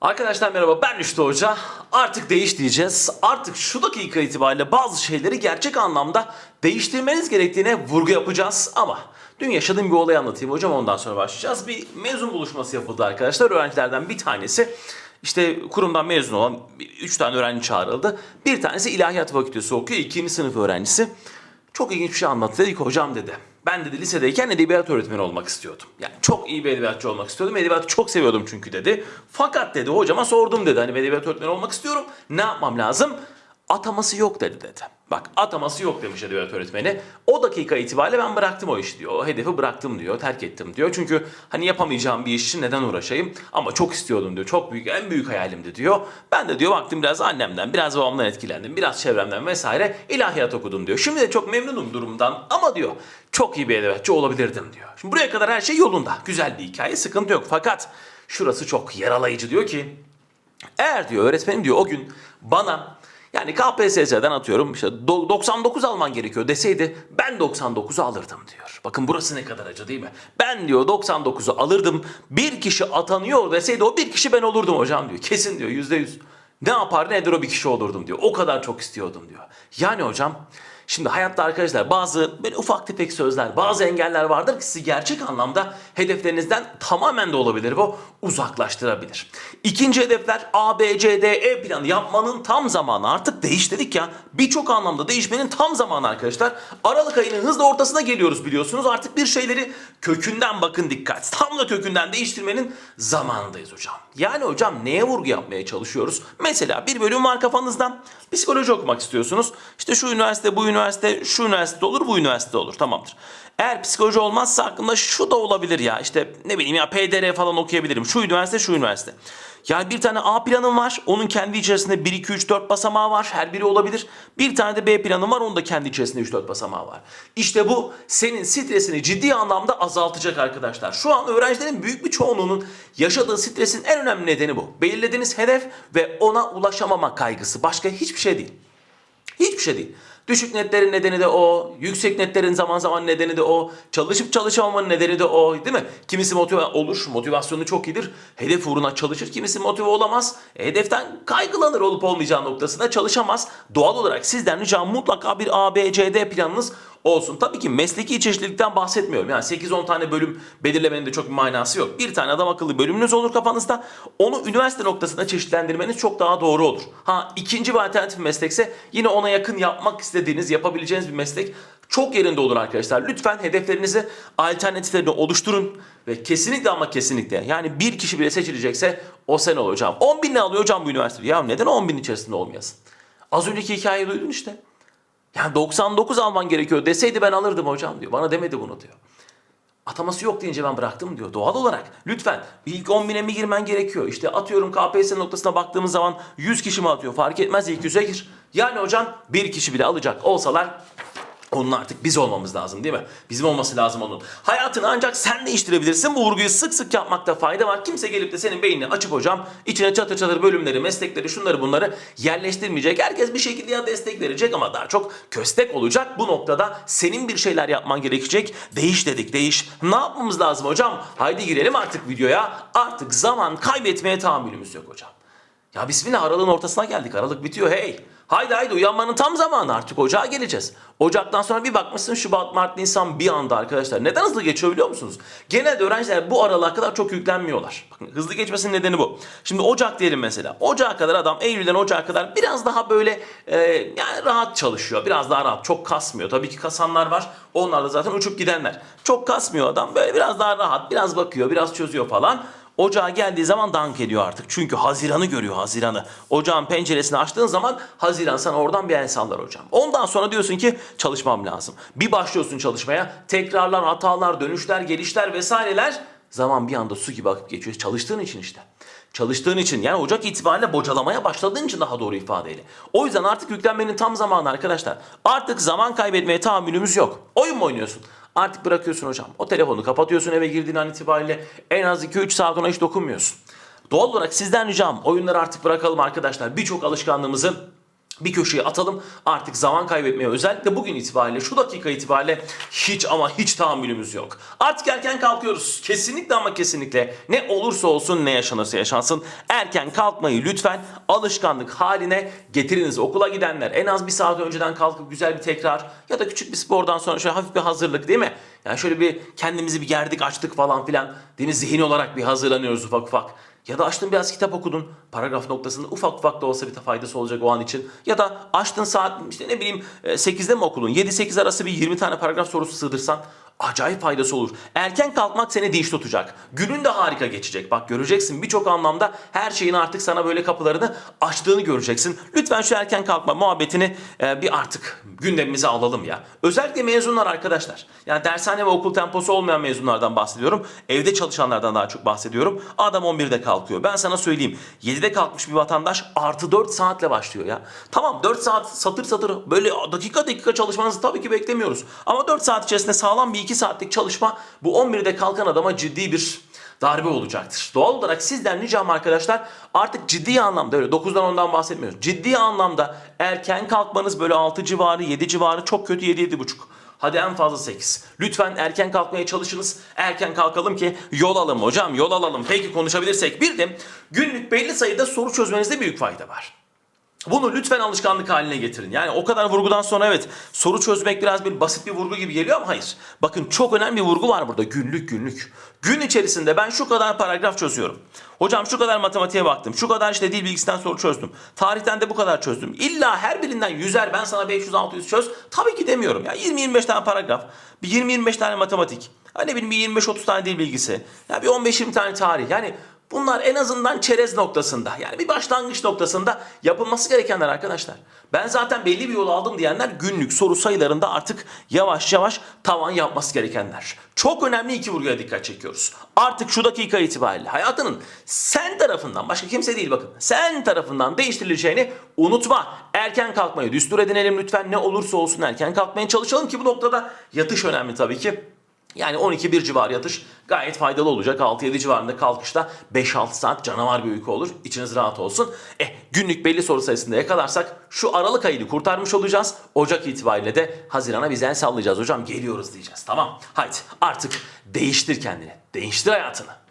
Arkadaşlar merhaba ben Rüştü Hoca. Artık değiş diyeceğiz. Artık şu dakika itibariyle bazı şeyleri gerçek anlamda değiştirmeniz gerektiğine vurgu yapacağız. Ama dün yaşadığım bir olayı anlatayım hocam ondan sonra başlayacağız. Bir mezun buluşması yapıldı arkadaşlar. Öğrencilerden bir tanesi işte kurumdan mezun olan 3 tane öğrenci çağrıldı. Bir tanesi ilahiyat fakültesi okuyor. ikinci sınıf öğrencisi. Çok ilginç bir şey anlattı. Dedik hocam dedi. Ben dedi lisedeyken edebiyat öğretmeni olmak istiyordum. Yani çok iyi bir edebiyatçı olmak istiyordum. Edebiyatı çok seviyordum çünkü dedi. Fakat dedi hocama sordum dedi. Hani edebiyat öğretmeni olmak istiyorum. Ne yapmam lazım? Ataması yok dedi dedi. Bak ataması yok demiş edebiyat öğretmeni. O dakika itibariyle ben bıraktım o işi diyor. O hedefi bıraktım diyor. Terk ettim diyor. Çünkü hani yapamayacağım bir iş için neden uğraşayım? Ama çok istiyordum diyor. Çok büyük en büyük hayalimdi diyor. Ben de diyor baktım biraz annemden, biraz babamdan etkilendim. Biraz çevremden vesaire ilahiyat okudum diyor. Şimdi de çok memnunum durumdan ama diyor çok iyi bir edebiyatçı olabilirdim diyor. Şimdi buraya kadar her şey yolunda. Güzel bir hikaye, sıkıntı yok. Fakat şurası çok yaralayıcı diyor ki eğer diyor öğretmenim diyor o gün bana yani KPSS'den atıyorum işte do- 99 alman gerekiyor deseydi ben 99'u alırdım diyor. Bakın burası ne kadar acı değil mi? Ben diyor 99'u alırdım bir kişi atanıyor deseydi o bir kişi ben olurdum hocam diyor. Kesin diyor yüzde yüz. Ne yapar ne eder o bir kişi olurdum diyor. O kadar çok istiyordum diyor. Yani hocam Şimdi hayatta arkadaşlar bazı böyle ufak tefek sözler, bazı engeller vardır ki sizi gerçek anlamda hedeflerinizden tamamen de olabilir bu uzaklaştırabilir. İkinci hedefler A, B, C, D, E planı yapmanın tam zamanı. Artık değiş dedik ya. Birçok anlamda değişmenin tam zamanı arkadaşlar. Aralık ayının hızla ortasına geliyoruz biliyorsunuz. Artık bir şeyleri kökünden bakın dikkat. Tam da kökünden değiştirmenin zamanındayız hocam. Yani hocam neye vurgu yapmaya çalışıyoruz? Mesela bir bölüm var kafanızda. Psikoloji okumak istiyorsunuz. İşte şu üniversite, bu üniversite, şu üniversite olur, bu üniversite olur. Tamamdır. Eğer psikoloji olmazsa aklımda şu da olabilir ya. İşte ne bileyim ya PDR falan okuyabilirim. Şu üniversite, şu üniversite. Yani bir tane A planım var. Onun kendi içerisinde 1, 2, 3, 4 basamağı var. Her biri olabilir. Bir tane de B planım var. Onun da kendi içerisinde 3, 4 basamağı var. İşte bu senin stresini ciddi anlamda azaltacak arkadaşlar. Şu an öğrencilerin büyük bir çoğunluğunun yaşadığı stresin en önemli nedeni bu. Belirlediğiniz hedef ve ona ulaşamama kaygısı. Başka hiçbir şey değil. Hiçbir şey değil. Düşük netlerin nedeni de o, yüksek netlerin zaman zaman nedeni de o, çalışıp çalışamamanın nedeni de o değil mi? Kimisi motive olur, motivasyonu çok iyidir, hedef uğruna çalışır, kimisi motive olamaz, e, hedeften kaygılanır olup olmayacağı noktasında çalışamaz. Doğal olarak sizden ricam mutlaka bir A, B, C, D planınız olsun. Tabii ki mesleki çeşitlilikten bahsetmiyorum. Yani 8-10 tane bölüm belirlemenin de çok bir manası yok. Bir tane adam akıllı bölümünüz olur kafanızda. Onu üniversite noktasında çeşitlendirmeniz çok daha doğru olur. Ha ikinci bir alternatif meslekse yine ona yakın yapmak istediğiniz, yapabileceğiniz bir meslek çok yerinde olur arkadaşlar. Lütfen hedeflerinizi alternatiflerini oluşturun ve kesinlikle ama kesinlikle yani bir kişi bile seçilecekse o sen ol hocam. 10 bin ne alıyor hocam bu üniversite? Ya neden 10 bin içerisinde olmayasın? Az önceki hikayeyi duydun işte. Yani 99 alman gerekiyor deseydi ben alırdım hocam diyor. Bana demedi bunu diyor. Ataması yok deyince ben bıraktım diyor. Doğal olarak lütfen ilk 10 bine mi girmen gerekiyor? İşte atıyorum KPSS noktasına baktığımız zaman 100 kişi mi atıyor? Fark etmez ilk 100'e gir. Yani hocam bir kişi bile alacak olsalar onun artık biz olmamız lazım değil mi? Bizim olması lazım onun. Hayatını ancak sen değiştirebilirsin. Bu vurguyu sık sık yapmakta fayda var. Kimse gelip de senin beynini açıp hocam içine çatır çatır bölümleri, meslekleri, şunları bunları yerleştirmeyecek. Herkes bir şekilde ya destek verecek ama daha çok köstek olacak. Bu noktada senin bir şeyler yapman gerekecek. Değiş dedik değiş. Ne yapmamız lazım hocam? Haydi girelim artık videoya. Artık zaman kaybetmeye tahammülümüz yok hocam. Ya bismillah aralığın ortasına geldik. Aralık bitiyor hey. Haydi haydi uyanmanın tam zamanı artık ocağa geleceğiz. Ocaktan sonra bir bakmışsın Şubat, Mart, Nisan bir anda arkadaşlar. Neden hızlı geçiyor biliyor musunuz? Genelde öğrenciler bu aralığa kadar çok yüklenmiyorlar. Bakın hızlı geçmesinin nedeni bu. Şimdi Ocak diyelim mesela. Ocağa kadar adam Eylül'den Ocağa kadar biraz daha böyle e, yani rahat çalışıyor. Biraz daha rahat. Çok kasmıyor. Tabii ki kasanlar var. Onlar da zaten uçup gidenler. Çok kasmıyor adam. Böyle biraz daha rahat. Biraz bakıyor. Biraz çözüyor falan. Ocağa geldiği zaman dank ediyor artık. Çünkü Haziran'ı görüyor Haziran'ı. Ocağın penceresini açtığın zaman Haziran sana oradan bir el sallar hocam. Ondan sonra diyorsun ki çalışmam lazım. Bir başlıyorsun çalışmaya. Tekrarlar, hatalar, dönüşler, gelişler vesaireler. Zaman bir anda su gibi akıp geçiyor. Çalıştığın için işte. Çalıştığın için yani Ocak itibariyle bocalamaya başladığın için daha doğru ifadeyle. O yüzden artık yüklenmenin tam zamanı arkadaşlar. Artık zaman kaybetmeye tahammülümüz yok. Oyun mu oynuyorsun? Artık bırakıyorsun hocam. O telefonu kapatıyorsun eve girdiğin an itibariyle en az 2-3 saat ona hiç dokunmuyorsun. Doğal olarak sizden ricam oyunları artık bırakalım arkadaşlar. Birçok alışkanlığımızı bir köşeye atalım. Artık zaman kaybetmeye özellikle bugün itibariyle şu dakika itibariyle hiç ama hiç tahammülümüz yok. Artık erken kalkıyoruz. Kesinlikle ama kesinlikle ne olursa olsun ne yaşanırsa yaşansın erken kalkmayı lütfen alışkanlık haline getiriniz. Okula gidenler en az bir saat önceden kalkıp güzel bir tekrar ya da küçük bir spordan sonra şöyle hafif bir hazırlık değil mi? Yani şöyle bir kendimizi bir gerdik açtık falan filan değil mi? Zihin olarak bir hazırlanıyoruz ufak ufak. Ya da açtın biraz kitap okudun. Paragraf noktasında ufak ufak da olsa bir faydası olacak o an için. Ya da açtın saat işte ne bileyim e, 8'de mi okudun? 7-8 arası bir 20 tane paragraf sorusu sığdırsan acayip faydası olur. Erken kalkmak seni dinç tutacak. Günün de harika geçecek. Bak göreceksin birçok anlamda her şeyin artık sana böyle kapılarını açtığını göreceksin. Lütfen şu erken kalkma muhabbetini e, bir artık gündemimize alalım ya. Özellikle mezunlar arkadaşlar. Yani dershane ve okul temposu olmayan mezunlardan bahsediyorum. Evde çalışanlardan daha çok bahsediyorum. Adam 11'de kalkıyor. Ben sana söyleyeyim. 7'de kalkmış bir vatandaş artı 4 saatle başlıyor ya. Tamam 4 saat satır satır böyle dakika dakika çalışmanızı tabii ki beklemiyoruz. Ama 4 saat içerisinde sağlam bir 2 saatlik çalışma bu 11'de kalkan adama ciddi bir darbe olacaktır. Doğal olarak sizden ricam arkadaşlar artık ciddi anlamda öyle 9'dan 10'dan bahsetmiyoruz. Ciddi anlamda erken kalkmanız böyle 6 civarı 7 civarı çok kötü 7 7,5. Hadi en fazla 8. Lütfen erken kalkmaya çalışınız. Erken kalkalım ki yol alalım hocam yol alalım. Peki konuşabilirsek. Bir de günlük belli sayıda soru çözmenizde büyük fayda var. Bunu lütfen alışkanlık haline getirin. Yani o kadar vurgudan sonra evet soru çözmek biraz bir basit bir vurgu gibi geliyor ama hayır. Bakın çok önemli bir vurgu var burada günlük günlük. Gün içerisinde ben şu kadar paragraf çözüyorum. Hocam şu kadar matematiğe baktım. Şu kadar işte dil bilgisinden soru çözdüm. Tarihten de bu kadar çözdüm. İlla her birinden yüzer ben sana 500-600 çöz. Tabii ki demiyorum. Ya 20-25 tane paragraf. Bir 20-25 tane matematik. Hani bir 25-30 tane dil bilgisi. Ya bir 15-20 tane tarih. Yani Bunlar en azından çerez noktasında yani bir başlangıç noktasında yapılması gerekenler arkadaşlar. Ben zaten belli bir yol aldım diyenler günlük soru sayılarında artık yavaş yavaş tavan yapması gerekenler. Çok önemli iki vurguya dikkat çekiyoruz. Artık şu dakika itibariyle hayatının sen tarafından başka kimse değil bakın sen tarafından değiştirileceğini unutma. Erken kalkmayı düstur edinelim lütfen ne olursa olsun erken kalkmaya çalışalım ki bu noktada yatış önemli tabii ki. Yani 12-1 civarı yatış gayet faydalı olacak. 6-7 civarında kalkışta 5-6 saat canavar bir uyku olur. İçiniz rahat olsun. Eh günlük belli soru sayısında yakalarsak şu Aralık ayını kurtarmış olacağız. Ocak itibariyle de Haziran'a biz el sallayacağız hocam geliyoruz diyeceğiz. Tamam haydi artık değiştir kendini. Değiştir hayatını.